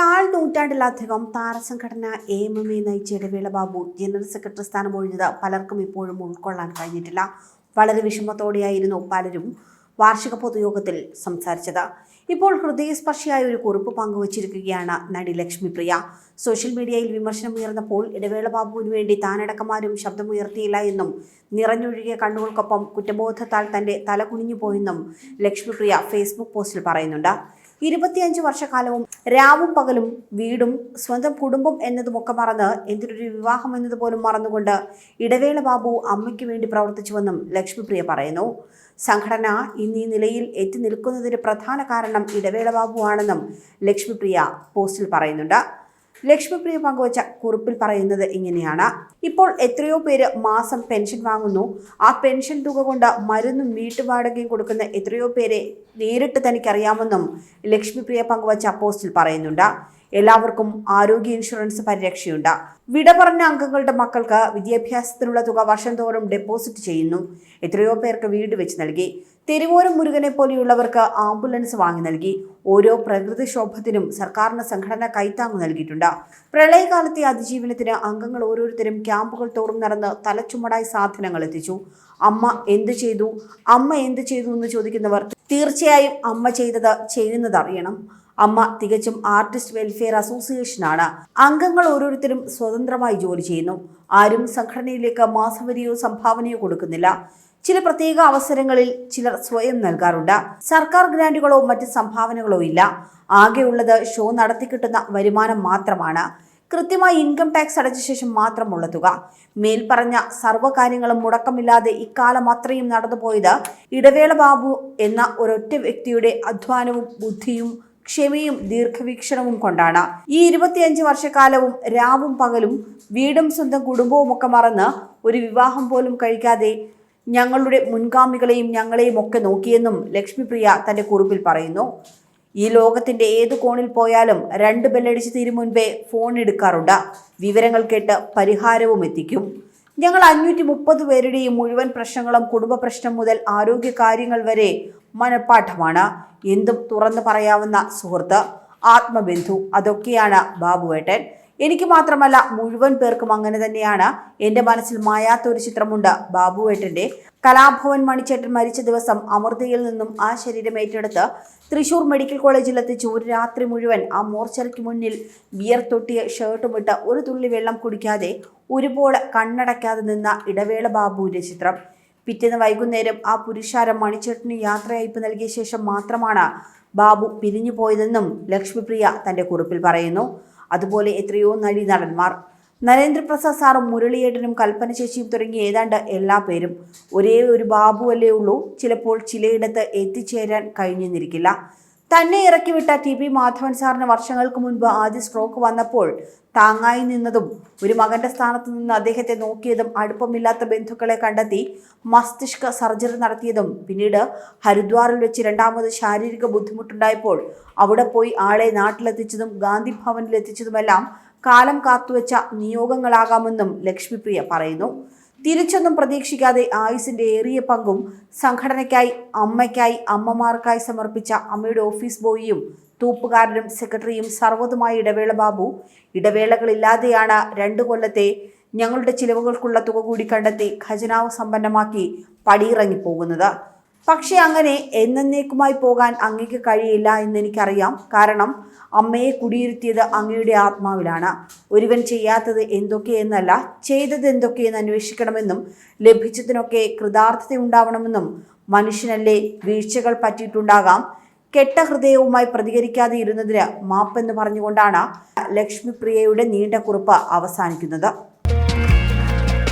കാൽ നൂറ്റാണ്ടിലധികം താരസംഘടന എ എം എം എ നയിച്ച ഇടവേള ബാബു ജനറൽ സെക്രട്ടറി സ്ഥാനം ഒഴിഞ്ഞത് പലർക്കും ഇപ്പോഴും ഉൾക്കൊള്ളാൻ കഴിഞ്ഞിട്ടില്ല. വളരെ വിഷമത്തോടെയായിരുന്നു പലരും വാർഷിക പൊതുയോഗത്തിൽ സംസാരിച്ചത്. ഇപ്പോൾ ഹൃദയസ്പർശിയായ ഒരു കുറിപ്പ് പങ്കുവച്ചിരിക്കുകയാണ് നടി ലക്ഷ്മിപ്രിയ. സോഷ്യൽ മീഡിയയിൽ വിമർശനം ഉയർന്നപ്പോൾ ഇടവേള ബാബുവിന് വേണ്ടി താനടക്കമാരും ശബ്ദമുയർത്തിയില്ല എന്നും നിറഞ്ഞൊഴുകിയ കണ്ണുകൾക്കൊപ്പം കുറ്റബോധത്താൽ തന്റെ തല കുനിഞ്ഞു പോയെന്നും ലക്ഷ്മിപ്രിയ ഫേസ്ബുക്ക് പോസ്റ്റിൽ പറയുന്നുണ്ട്. ഇരുപത്തിയഞ്ച് വർഷക്കാലവും രാവും പകലും വീടും സ്വന്തം കുടുംബം എന്നതുമൊക്കെ മറന്ന് എന്തിനൊരു വിവാഹം എന്നതുപോലും മറന്നുകൊണ്ട് ഇടവേള ബാബു അമ്മയ്ക്ക് വേണ്ടി പ്രവർത്തിച്ചുവെന്നും ലക്ഷ്മിപ്രിയ പറയുന്നു. സംഘടന ഇന്ന് ഈ നിലയിൽ എത്തി നിൽക്കുന്നതിന് പ്രധാന കാരണം ഇടവേള ബാബു ആണെന്നും ലക്ഷ്മിപ്രിയ പോസ്റ്റിൽ പറയുന്നുണ്ട്. ലക്ഷ്മിപ്രിയ പങ്കുവച്ച കുറിപ്പിൽ പറയുന്നത് ഇങ്ങനെയാണ്. ഇപ്പോൾ എത്രയോ പേര് മാസം പെൻഷൻ വാങ്ങുന്നു. ആ പെൻഷൻ തുക കൊണ്ട് മരുന്നും വീട്ടുവാടകയും കൊടുക്കുന്ന എത്രയോ പേരെ നേരിട്ട് തനിക്കറിയാമെന്നും ലക്ഷ്മിപ്രിയ പങ്കുവച്ച പോസ്റ്റിൽ പറയുന്നുണ്ട്. എല്ലാവർക്കും ആരോഗ്യ ഇൻഷുറൻസ് പരിരക്ഷയുണ്ട്. വിട പറഞ്ഞ അംഗങ്ങളുടെ മക്കൾക്ക് വിദ്യാഭ്യാസത്തിനുള്ള തുക വർഷം തോറും ഡെപ്പോസിറ്റ് ചെയ്യുന്നു. എത്രയോ പേർക്ക് വീട് വെച്ച് നൽകി. തെരുവോരം മുരുകനെ പോലെയുള്ളവർക്ക് ആംബുലൻസ് വാങ്ങി നൽകി. ഓരോ പ്രകൃതിക്ഷോഭത്തിനും സർക്കാരിന് സംഘടന കൈത്താങ്ങ് നൽകിയിട്ടുണ്ട്. പ്രളയകാലത്തെ അതിജീവനത്തിന് അംഗങ്ങൾ ഓരോരുത്തരും ക്യാമ്പുകൾ തോറും നടന്ന് തലച്ചുമടായി സാധനങ്ങൾ എത്തിച്ചു. അമ്മ എന്ത് ചെയ്തു? അമ്മ എന്ത് ചെയ്തു എന്ന് ചോദിക്കുന്നവർ തീർച്ചയായും അമ്മ ചെയ്തത് ചെയ്യുന്നത് അറിയണം. അമ്മ തികച്ചും ആർട്ടിസ്റ്റ് വെൽഫെയർ അസോസിയേഷൻ ആണ് അംഗങ്ങൾ ഓരോരുത്തരും സ്വതന്ത്രമായി ജോലി ചെയ്യുന്നു. ആരും സംഘടനയിലേക്ക് മാസവരിയോ സംഭാവനയോ കൊടുക്കുന്നില്ല. ചില പ്രത്യേക അവസരങ്ങളിൽ ചിലർ സ്വയം നൽകാറുണ്ട്. സർക്കാർ ഗ്രാന്റുകളോ മറ്റ് സംഭാവനകളോ ഇല്ല. ആകെയുള്ളത് ഷോ നടത്തി കിട്ടുന്ന വരുമാനം മാത്രമാണ്. കൃത്യമായി ഇൻകം ടാക്സ് അടച്ച ശേഷം മാത്രമുള്ള തുക. മേൽപ്പറഞ്ഞ സർവകാര്യങ്ങളും മുടക്കമില്ലാതെ ഇക്കാലം അത്രയും നടന്നുപോയത് ഇടവേള ബാബു എന്ന ഒരൊറ്റ വ്യക്തിയുടെ അധ്വാനവും ബുദ്ധിയും ക്ഷമയും ദീർഘവീക്ഷണവും കൊണ്ടാണ്. ഈ ഇരുപത്തിയഞ്ച് വർഷക്കാലവും രാവും പകലും വീടും സ്വന്തം കുടുംബവും ഒക്കെ മറന്ന് ഒരു വിവാഹം പോലും കഴിക്കാതെ ഞങ്ങളുടെ മുൻഗാമികളെയും ഞങ്ങളെയും ഒക്കെ നോക്കിയെന്നും ലക്ഷ്മിപ്രിയ തന്റെ കുറിപ്പിൽ പറയുന്നു. ഈ ലോകത്തിന്റെ ഏത് കോണിൽ പോയാലും രണ്ട് ബെല്ലടിച്ച് തീരും മുൻപേ ഫോൺ എടുക്കാറുണ്ട്. വിവരങ്ങൾ കേട്ട് പരിഹാരവും എത്തിക്കും. ഞങ്ങൾ അഞ്ഞൂറ്റി മുപ്പത് പേരുടെയും മുഴുവൻ പ്രശ്നങ്ങളും കുടുംബ പ്രശ്നം മുതൽ ആരോഗ്യ കാര്യങ്ങൾ വരെ മനഃപ്പാഠമാണ്. എന്തും തുറന്നു പറയാവുന്ന സുഹൃത്ത് ആത്മബന്ധു അതൊക്കെയാണ് ബാബുവേട്ടൻ. എനിക്ക് മാത്രമല്ല മുഴുവൻ പേർക്കും അങ്ങനെ തന്നെയാണ്. എന്റെ മനസ്സിൽ മായാത്ത ഒരു ചിത്രമുണ്ട് ബാബുവേട്ടന്റെ കലാഭവൻ മണിച്ചേട്ടൻ മരിച്ച ദിവസം അമൃതയിൽ നിന്നും ആ ശരീരം ഏറ്റെടുത്ത് തൃശൂർ മെഡിക്കൽ കോളേജിൽ എത്തിച്ചു ഒരു രാത്രി മുഴുവൻ ആ മോർച്ചറിക്ക് മുന്നിൽ വിയർത്തൊട്ടിയ ഷർട്ടും ഇട്ട് ഒരു തുള്ളി വെള്ളം കുടിക്കാതെ ഒരുപോലെ കണ്ണടയ്ക്കാതെ നിന്ന ഇടവേള ബാബുവിന്റെ ചിത്രം. പിറ്റേന്ന് വൈകുന്നേരം ആ പുരുഷാരം മണിച്ചേട്ടന് യാത്രയയപ്പ് നൽകിയ ശേഷം മാത്രമാണ് ബാബു പിരിഞ്ഞു പോയതെന്നും ലക്ഷ്മിപ്രിയ തന്റെ കുറിപ്പിൽ പറയുന്നു. അതുപോലെ എത്രയോ നടി നടന്മാർ. നരേന്ദ്രപ്രസാദ് സാറും മുരളിയേട്ടനും കൽപ്പന ചേച്ചിയും തുടങ്ങി ഏതാണ്ട് എല്ലാ പേരും ഒരേ ഒരു ബാബുവല്ലേ ഉള്ളൂ. ചിലപ്പോൾ ചിലയിടത്ത് എത്തിച്ചേരാൻ കഴിഞ്ഞെന്നിരിക്കില്ല. തന്നെ ഇറക്കിവിട്ട ടി പി മാധവൻ സാറിന് വർഷങ്ങൾക്ക് മുൻപ് ആദ്യ സ്ട്രോക്ക് വന്നപ്പോൾ താങ്ങായി നിന്നതും ഒരു മകന്റെ സ്ഥാനത്ത് നിന്ന് അദ്ദേഹത്തെ നോക്കിയതും അടുപ്പമില്ലാത്ത ബന്ധുക്കളെ കണ്ടെത്തി മസ്തിഷ്ക സർജറി നടത്തിയതും പിന്നീട് ഹരിദ്വാറിൽ വെച്ച് രണ്ടാമത് ശാരീരിക ബുദ്ധിമുട്ടുണ്ടായപ്പോൾ അവിടെ പോയി ആളെ നാട്ടിലെത്തിച്ചതും ഗാന്ധി ഭവനിലെത്തിച്ചതുമെല്ലാം കാലം കാത്തുവെച്ച നിയോഗങ്ങളാകാമെന്നും ലക്ഷ്മിപ്രിയ പറയുന്നു. തിരിച്ചൊന്നും പ്രതീക്ഷിക്കാതെ ആയുസിന്റെ ഏറിയ പങ്കും സംഘടനയ്ക്കായി അമ്മയ്ക്കായി അമ്മമാർക്കായി സമർപ്പിച്ച അമ്മയുടെ ഓഫീസ് ബോയിയും തൂപ്പുകാരനും സെക്രട്ടറിയും സർവതുമായ ഇടവേള ബാബു. ഇടവേളകളില്ലാതെയാണ് രണ്ടു കൊല്ലത്തെ ഞങ്ങളുടെ ചിലവുകൾക്കുള്ള തുക കൂടി കണ്ടെത്തി ഖജനാവ് സമ്പന്നമാക്കി പടിയിറങ്ങി പോകുന്നത് പക്ഷെ അങ്ങനെ എന്നേക്കുമായി പോകാൻ അങ്ങക്ക് കഴിയില്ല എന്ന് എനിക്കറിയാം കാരണം അമ്മയെ കുടിയിരുത്തിയത് അങ്ങയുടെ ആത്മാവിലാണ്. ഒരുവൻ ചെയ്യാത്തത് എന്തൊക്കെയെന്നല്ല ചെയ്തത് എന്തൊക്കെയെന്ന് അന്വേഷിക്കണമെന്നും ലഭിച്ചതിനൊക്കെ കൃതാർത്ഥത ഉണ്ടാവണമെന്നും മനുഷ്യനല്ലേ വീഴ്ചകൾ പറ്റിയിട്ടുണ്ടാകാം. കെട്ട ഹൃദയവുമായി പ്രതികരിക്കാതെ ഇരുന്നതിന് മാപ്പെന്ന് പറഞ്ഞുകൊണ്ടാണ് ലക്ഷ്മിപ്രിയയുടെ നീണ്ട കുറിപ്പ് അവസാനിക്കുന്നത്.